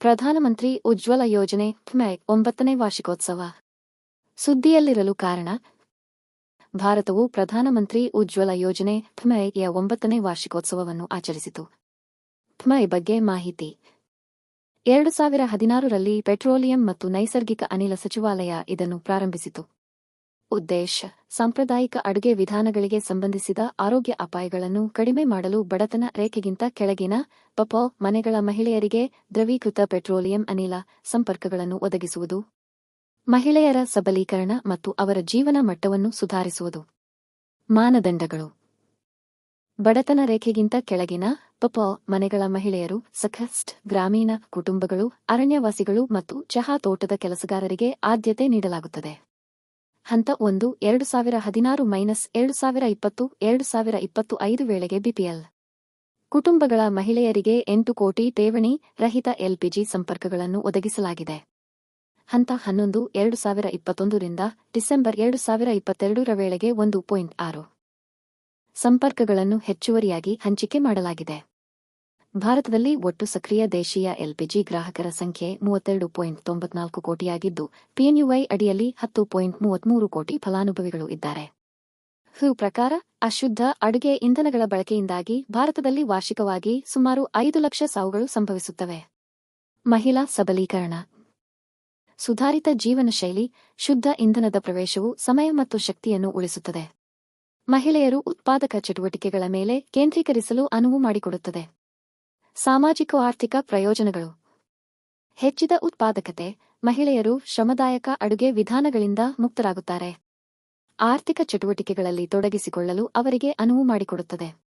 ಪ್ರಧಾನಮಂತ್ರಿ ಉಜ್ವಲ ಯೋಜನೆ ಪ್ಮೈ ಒಂಬತ್ತನೇ ವಾರ್ಷಿಕೋತ್ಸವ. ಸುದ್ದಿಯಲ್ಲಿರಲು ಕಾರಣ, ಭಾರತವು ಪ್ರಧಾನಮಂತ್ರಿ ಉಜ್ವಲ ಯೋಜನೆ ಪ್ಮೈಯ ಒಂಬತ್ತನೇ ವಾರ್ಷಿಕೋತ್ಸವವನ್ನು ಆಚರಿಸಿತು. ಪ್ಮೈ ಬಗ್ಗೆ ಮಾಹಿತಿ. ಎರಡು ಸಾವಿರ ಹದಿನಾರರಲ್ಲಿ ಪೆಟ್ರೋಲಿಯಂ ಮತ್ತು ನೈಸರ್ಗಿಕ ಅನಿಲ ಸಚಿವಾಲಯ ಇದನ್ನು ಪ್ರಾರಂಭಿಸಿತು. ಉದ್ದೇಶ. ಸಾಂಪ್ರದಾಯಿಕ ಅಡುಗೆ ವಿಧಾನಗಳಿಗೆ ಸಂಬಂಧಿಸಿದ ಆರೋಗ್ಯ ಅಪಾಯಗಳನ್ನು ಕಡಿಮೆ ಮಾಡಲು ಬಡತನ ರೇಖೆಗಿಂತ ಕೆಳಗಿನ ಪಪೋ ಮನೆಗಳ ಮಹಿಳೆಯರಿಗೆ ದ್ರವೀಕೃತ ಪೆಟ್ರೋಲಿಯಂ ಅನಿಲ ಸಂಪರ್ಕಗಳನ್ನು ಒದಗಿಸುವುದು. ಮಹಿಳೆಯರ ಸಬಲೀಕರಣ ಮತ್ತು ಅವರ ಜೀವನ ಮಟ್ಟವನ್ನು ಸುಧಾರಿಸುವುದು. ಮಾನದಂಡಗಳು. ಬಡತನ ರೇಖೆಗಿಂತ ಕೆಳಗಿನ ಪಪ ಮನೆಗಳ ಮಹಿಳೆಯರು ಸಖಸ್ಟ್ ಗ್ರಾಮೀಣ ಕುಟುಂಬಗಳು, ಅರಣ್ಯವಾಸಿಗಳು ಮತ್ತು ಚಹಾ ತೋಟದ ಕೆಲಸಗಾರರಿಗೆ ಆದ್ಯತೆ ನೀಡಲಾಗುತ್ತದೆ. ಹಂತ ಒಂದು, ಎರಡು ಸಾವಿರ ಹದಿನಾರು ಮೈನಸ್ ಎರಡು ಸಾವಿರ ಇಪ್ಪತ್ತು, ಎರಡು ಸಾವಿರ ಇಪ್ಪತ್ತು ಐದು ವೇಳೆಗೆ ಬಿಪಿಎಲ್. ಕುಟುಂಬಗಳ ಮಹಿಳೆಯರಿಗೆ ಎಂಟು ಕೋಟಿ ಠೇವಣಿ ರಹಿತ ಎಲ್ಪಿಜಿ ಸಂಪರ್ಕಗಳನ್ನು ಒದಗಿಸಲಾಗಿದೆ. ಹಂತ ಹನ್ನೊಂದು, ಎರಡು ಸಾವಿರ ಇಪ್ಪತ್ತೊಂದರಿಂದ ಡಿಸೆಂಬರ್ ಎರಡು ಸಾವಿರ ಇಪ್ಪತ್ತೆರಡರ ವೇಳೆಗೆ ಒಂದು ಪಾಯಿಂಟ್ ಆರು. ಸಂಪರ್ಕಗಳನ್ನು ಹೆಚ್ಚುವರಿಯಾಗಿ ಹಂಚಿಕೆ ಮಾಡಲಾಗಿದೆ. ಭಾರತದಲ್ಲಿ ಒಟ್ಟು ಸಕ್ರಿಯ ದೇಶೀಯ ಎಲ್ಪಿಜಿ ಗ್ರಾಹಕರ ಸಂಖ್ಯೆ ಮೂವತ್ತೆರಡು ಪಾಯಿಂಟ್ ತೊಂಬತ್ನಾಲ್ಕು ಕೋಟಿಯಾಗಿದ್ದು ಪಿಎನ್ಯುಐ ಅಡಿಯಲ್ಲಿ ಹತ್ತು ಪಾಯಿಂಟ್ ಮೂವತ್ಮೂರು ಕೋಟಿ ಫಲಾನುಭವಿಗಳು ಇದ್ದಾರೆ. ಹೂ ಪ್ರಕಾರ, ಅಶುದ್ಧ ಅಡುಗೆ ಇಂಧನಗಳ ಬಳಕೆಯಿಂದಾಗಿ ಭಾರತದಲ್ಲಿ ವಾರ್ಷಿಕವಾಗಿ ಸುಮಾರು ಐದು ಲಕ್ಷ ಸಾವುಗಳು ಸಂಭವಿಸುತ್ತವೆ. ಮಹಿಳಾ ಸಬಲೀಕರಣ. ಸುಧಾರಿತ ಜೀವನ ಶೈಲಿ, ಶುದ್ಧ ಇಂಧನದ ಪ್ರವೇಶವು ಸಮಯ ಮತ್ತು ಶಕ್ತಿಯನ್ನು ಉಳಿಸುತ್ತದೆ. ಮಹಿಳೆಯರು ಉತ್ಪಾದಕ ಚಟುವಟಿಕೆಗಳ ಮೇಲೆ ಕೇಂದ್ರೀಕರಿಸಲು ಅನುವು ಮಾಡಿಕೊಡುತ್ತದೆ. ಸಾಮಾಜಿಕ ಆರ್ಥಿಕ ಪ್ರಯೋಜನಗಳು. ಹೆಚ್ಚಿದ ಉತ್ಪಾದಕತೆ, ಮಹಿಳೆಯರು ಶ್ರಮದಾಯಕ ಅಡುಗೆ ವಿಧಾನಗಳಿಂದ ಮುಕ್ತರಾಗುತ್ತಾರೆ. ಆರ್ಥಿಕ ಚಟುವಟಿಕೆಗಳಲ್ಲಿ ತೊಡಗಿಸಿಕೊಳ್ಳಲು ಅವರಿಗೆ ಅನುವು ಮಾಡಿಕೊಡುತ್ತದೆ.